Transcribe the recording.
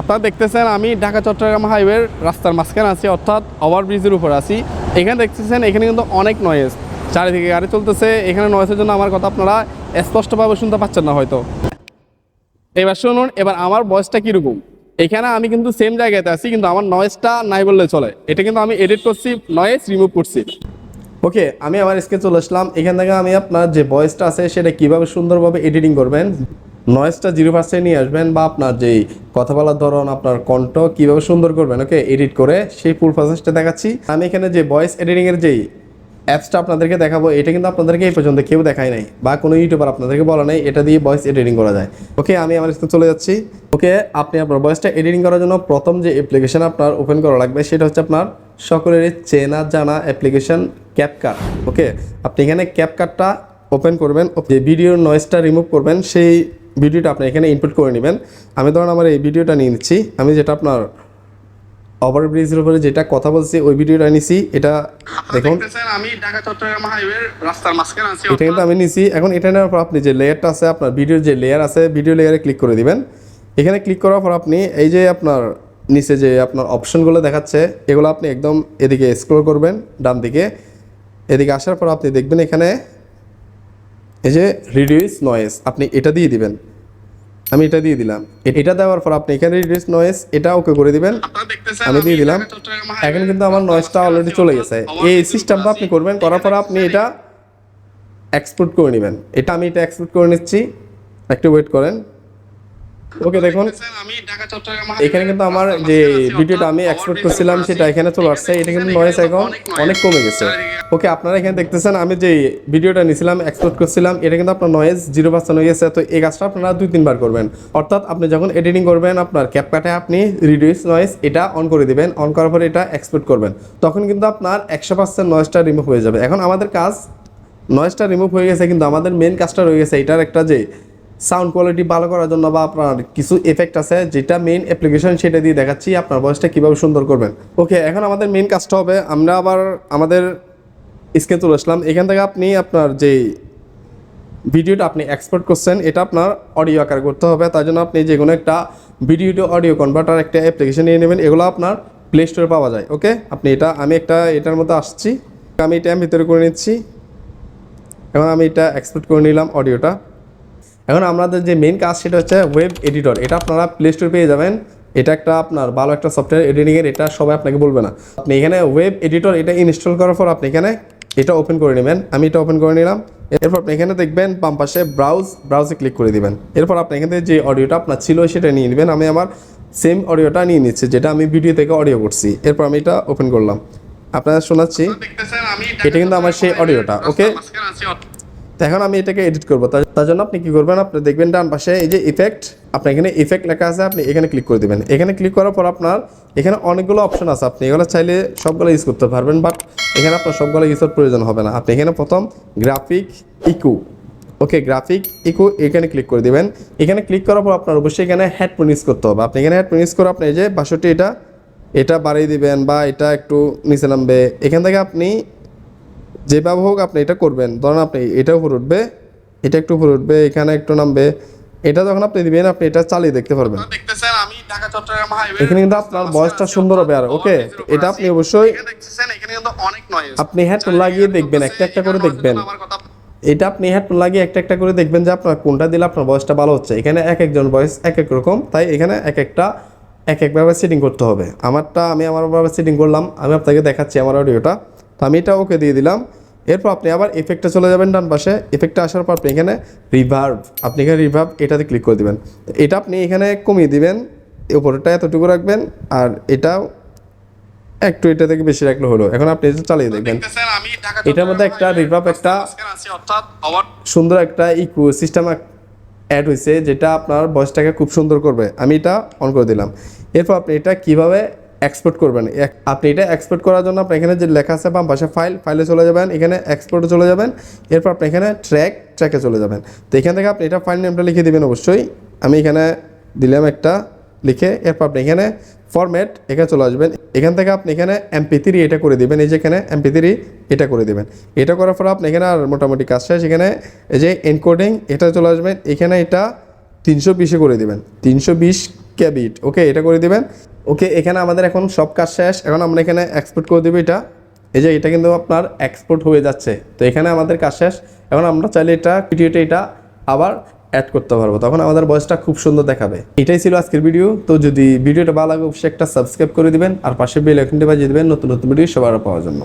আপনারা দেখতেছেন আমি ঢাকা চট্টগ্রাম হাইওয়ের রাস্তার মাঝখানে আছি, অর্থাৎ ওভারব্রিজের উপর আছি। এখানে দেখতেছেন এখানে কিন্তু অনেক নয়েজ চারিদিকে গাড়ি চলতেছে, এখানে নয়েজের জন্য আমার কথা আপনারা স্পষ্টভাবে শুনতে পাচ্ছেন না হয়তো। এবার শুনুন, এবার আমার বয়সটা কীরকম? এখানে আমি কিন্তু সেম জায়গাতে আছি, কিন্তু আমার নয়েজটা নাই বললে চলে। এটা কিন্তু আমি এডিট করছি নয়েজ রিমুভ করছি। ওকে আমি আমার স্কেচ চলে আসলাম। এখান থেকে আমি আপনার যে ভয়েসটা আছে, সেটা কীভাবে সুন্দরভাবে এডিটিং করবেন? নয়েজটা জিরো পার্সেন্ট নিয়ে আসবেন বা আপনার যেই কথা বলার ধরন, আপনার কণ্ঠ কীভাবে সুন্দর করবেন ওকে এডিট করে সেই ফুল প্রসেসটা দেখাচ্ছি। আমি এখানে যে ভয়েস এডিটিংয়ের যেই অ্যাপসটা আপনাদেরকে দেখাবো, এটা কিন্তু আপনাদেরকে এই পর্যন্ত কেউ দেখায় নাই বা কোনো ইউটিউবার আপনাদেরকে বলা নাই, এটা দিয়ে ভয়েস এডিটিং করা যায়। ওকে আমি আমার সাথে চলে যাচ্ছি। ওকে আপনি আপনার ভয়েসটা এডিটিং করার জন্য প্রথম যে অ্যাপ্লিকেশন আপনার ওপেন করা লাগবে, সেটা হচ্ছে আপনার সকলের চেনা জানা অ্যাপ্লিকেশন ক্যাপকাট ওকে আপনি এখানে ক্যাপকাটটা ওপেন করবেন, যে ভিডিওর নয়েজটা রিমুভ করবেন, সেই ভিডিওটা আপনি এখানে ইনপুট করে নেবেন। আমি ধরুন আমার এই ভিডিওটা নিয়ে নিচ্ছি। আমি যেটা আপনার ওভার ব্রিজের উপরে যেটা কথা বলছি ওই ভিডিওটা নিছি। এটা দেখুন। আমি ঢাকা চট্টগ্রাম হাইওয়ের রাস্তার মাঝখানে আছি এটা কিন্তু আমি নিছি। এখন এটা নেওয়ার পর আপনি যে লেয়ারটা আছে আপনার ভিডিওর যে লেয়ার আছে ভিডিও লেয়ারে ক্লিক করে দিবেন। এখানে ক্লিক করার পর আপনি এই যে আপনার নিচে যে আপনার অপশনগুলো দেখাচ্ছে এগুলো আপনি একদম এদিকে স্ক্রল করবেন ডান দিকে এদিকে আসার পর আপনি দেখবেন এখানে এই যে রিডিউস নয়েস আপনি এটা দিয়ে দিবেন। আমি এটা দিয়ে দিলাম। এটা দেওয়ার পর আপনি এখানে রিডিউস নয়েস এটা ওকে করে দিবেন। আমি দিয়ে দিলাম। এখন কিন্তু আমার নয়েসটা অলরেডি চলে গেছে। এই সিস্টেমটা আপনি করবেন করার পর আপনি এটা এক্সপোর্ট করে নেবেন। এটা আমি এটা এক্সপোর্ট করে নিচ্ছি। একটু ওয়েট করেন। ওকে দেখুন। আমি এখানে কিন্তু আমার যে ভিডিওটা আমি এক্সপোর্ট করছিলাম সেটা এখানে চলে আসছে। এটা কিন্তু নয়েজ এখন অনেক কমে গেছে। ওকে আপনারা এখানে দেখতেছেন আমি যে ভিডিওটা নিয়েছিলাম এক্সপোর্ট করছিলাম এটা কিন্তু আপনার নয়েজ জিরো পার্সেন্ট হয়ে গেছে। তো এই কাজটা আপনারা দুই তিনবার করবেন। অর্থাৎ আপনি যখন এডিটিং করবেন আপনার ক্যাপকাটে আপনি রিডিউস নয়েজ এটা অন করে দিবেন অন করার পরে এটা এক্সপোর্ট করবেন। তখন কিন্তু আপনার একশো পার্সেন্ট নয়েজটা রিমুভ হয়ে যাবে। এখন আমাদের কাজ নয়েজটা রিমুভ হয়ে গেছে কিন্তু আমাদের মেন কাজটা রয়ে গেছে এটার একটা যে সাউন্ড কোয়ালিটি ভালো করার জন্য বা আপনার কিছু এফেক্ট আছে, যেটা মেন অ্যাপ্লিকেশন সেটা দিয়ে দেখাচ্ছি আপনার ভয়েসটা কীভাবে সুন্দর করবেন। ওকে এখন আমাদের মেন কাজটা হবে, আমরা আবার আমাদের স্ক্রিন চলে আসলাম। এখান থেকে আপনি আপনার যে ভিডিওটা আপনি এক্সপোর্ট করছেন, এটা আপনার অডিও আকার করতে হবে। তার জন্য আপনি যে কোনো একটা ভিডিও টু অডিও কনভার্টার একটা অ্যাপ্লিকেশন নিয়ে নেবেন, এগুলো আপনার প্লে স্টোরে পাওয়া যায়। ওকে আপনি এটা, আমি একটা, এটার মধ্যে আসছি। আমি এটা ভিতরে করে নিচ্ছি। এখন আমি এটা এক্সপোর্ট করে নিলাম অডিওটা এখন আমাদের যে মেন কাজ সেটা হচ্ছে ওয়েব এডিটর এটা আপনারা প্লে স্টোর পেয়ে যাবেন। এটা একটা আপনার ভালো একটা সফটওয়্যার এডিটিংয়ের এটা সবাই আপনাকে বলবে না। আপনি এখানে ওয়েব এডিটর এটা ইনস্টল করার পর আপনি এখানে এটা ওপেন করে নেবেন। আমি এটা ওপেন করে নিলাম। এরপর আপনি এখানে দেখবেন বাম পাশে ব্রাউজ ব্রাউজে ক্লিক করে দিবেন। এরপর আপনি এখান থেকে যে অডিওটা আপনার ছিল সেটা নিয়ে নেবেন। আমি আমার সেম অডিওটা নিয়ে নিচ্ছি যেটা আমি ভিডিও থেকে অডিও করছি। এরপর আমি এটা ওপেন করলাম। আপনারা শোনাচ্ছি। এটা কিন্তু আমার সেই অডিওটা ওকে তো এখন আমি এটাকে এডিট করব। তার জন্য আপনি কি করবেন, আপনি দেখবেন ডান পাশে এই যে ইফেক্ট আপনি এখানে ইফেক্ট লেখা আছে, আপনি এখানে ক্লিক করে দিবেন। এখানে ক্লিক করার পর আপনার এখানে অনেকগুলো অপশন আছে। আপনি এগুলো চাইলে সবগুলো ইউজ করতে পারবেন বাট এখানে আপনার সবগুলো ইউজের প্রয়োজন হবে না। আপনি এখানে প্রথম গ্রাফিক ইকু ওকে গ্রাফিক ইকু এখানে ক্লিক করে দিবেন। এখানে ক্লিক করার পর আপনার অবশ্যই এখানে হেডফোন ইউজ করতে হবে। আপনি এখানে হেডফোন ইউজ করে আপনি এই যে বাষট্টি এটা এটা বাড়িয়ে দিবেন বা এটা একটু নিচে নামবে। এখান থেকে আপনি যেভাবে হোক আপনি এটা করবেন। ধরেন আপনি এটা উপর উঠবে এটা একটু উপর উঠবে এখানে একটু নামবে এটা যখন আপনি দিবেন আপনি এটা চালিয়ে দেখতে পারবেন। এখানে কিন্তু আপনার ভয়েসটা সুন্দর হবে আর ওকে এটা আপনি অবশ্যই আপনি হেডফোন লাগিয়ে দেখবেন একটা একটা করে দেখবেন। আমার এটা আপনি হেডফোন লাগিয়ে একটা একটা করে দেখবেন যে আপনার কোনটা দিলে আপনার ভয়েসটা ভালো হচ্ছে। এখানে এক একজন ভয়েস এক এক রকম তাই এখানে এক একটা এক একভাবে সেটিং করতে হবে। আমারটা আমি আমারভাবে সেটিং করলাম আমি আপনাকে দেখাচ্ছি আমার অডিওটা তো আমি এটা ওকে দিয়ে দিলাম। এরপর আপনি আবার এফেক্টে চলে যাবেন ডান পাশে। এফেক্টে আসার পর আপনি এখানে রিভার্ভ আপনি এখানে রিভার্ভ এটাতে ক্লিক করে দিবেন। এটা আপনি এখানে কমিয়ে দিবেন উপরেরটা এতটুকু রাখবেন আর এটাও একটু এটা থেকে বেশি রাখলে হলো। এখন আপনি এটা চালিয়ে দেখবেন। এটার মধ্যে একটা রিভার্ভ একটা অর্থাৎ ওভার সুন্দর একটা ইকো সিস্টেম অ্যাড হয়েছে যেটা আপনার ভয়েসটাকে খুব সুন্দর করবে। আমি এটা অন করে দিলাম। এরপর আপনি এটা কীভাবে এক্সপোর্ট করবেন। আপনি এটা এক্সপোর্ট করার জন্য আপনি এখানে যে লেখা আছে বাম পাশে ফাইল ফাইলে চলে যাবেন, এখানে এক্সপোর্টে চলে যাবেন, এরপর আপনি এখানে ট্র্যাক ট্র্যাকে চলে যাবেন। তো এখান থেকে আপনি এটা ফাইল নেমটা লিখে দেবেন অবশ্যই। আমি এখানে দিলাম একটা লিখে, এরপর আপনি এখানে ফরম্যাট এখানে চলে আসবেন। এখান থেকে আপনি এখানে এমপি থ্রি এটা করে দিবেন, এই যে এখানে এমপি থ্রি এটা করে দিবেন। এটা করার পর আপনি এখানে আর মোটামুটি কাজ শেষ, এখানে এই যে এনকোডিং এটা চলে আসবেন। এখানে এটা তিনশো বিশে করে দিবেন। তিনশো বিশ ক্যাবিট ওকে, এটা করে দিবেন। ওকে, এখানে আমাদের এখন সব কাজ শেষ। এখন আমরা এখানে এক্সপোর্ট করে দেবো এটা। এই যে, এটা কিন্তু আপনার এক্সপোর্ট হয়ে যাচ্ছে। তো এখানে আমাদের কাজ শেষ। এখন আমরা চাইলে এটা ভিডিওটা এটা আবার অ্যাড করতে পারব। তখন আমাদের ভয়েসটা খুব সুন্দর দেখাবে। এটাই ছিল আজকের ভিডিও তো যদি ভিডিওটা ভালো লাগে, অবশ্যই একটা সাবস্ক্রাইব করে দিবেন। আর পাশে বেল আইকনটি বাজিয়ে দিবেন নতুন নতুন ভিডিও সবার পাওয়ার জন্য।